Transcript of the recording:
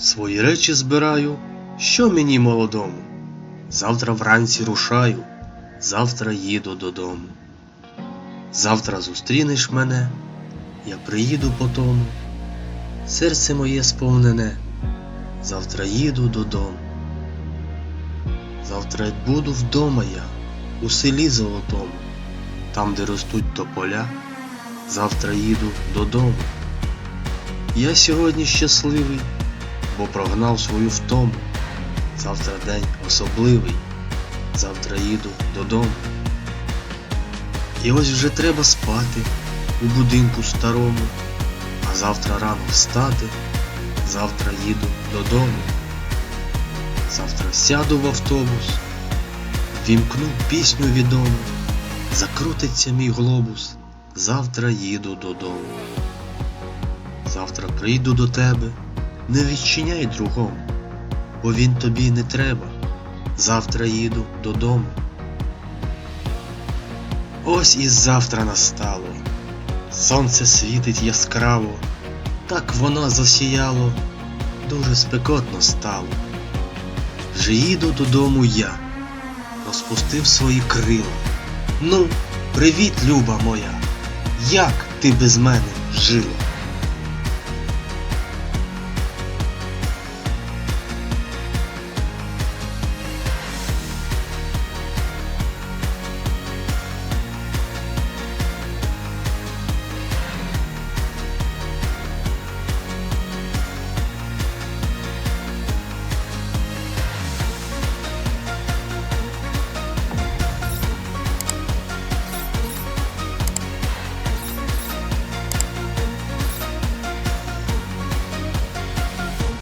Свої речі збираю, що мені молодому. Завтра вранці рушаю, завтра їду додому. Завтра зустрінеш мене, я приїду по тому. Серце моє сповнене, завтра їду додому. Завтра буду вдома я, у селі золотому, там, де ростуть тополя, завтра їду додому. Я сьогодні щасливий, бо прогнав свою втому. Завтра день особливий, завтра їду додому. І ось вже треба спати у будинку старому, а завтра рано встати, завтра їду додому. Завтра сяду в автобус, вімкну пісню відому, закрутиться мій глобус, завтра їду додому. Завтра прийду до тебе, не відчиняй другому, бо він тобі не треба. Завтра їду додому. Ось і завтра настало. Сонце світить яскраво, так воно засіяло, дуже спекотно стало. Вже їду додому я, розпустив свої крила. Ну, привіт, люба моя, як ти без мене жила?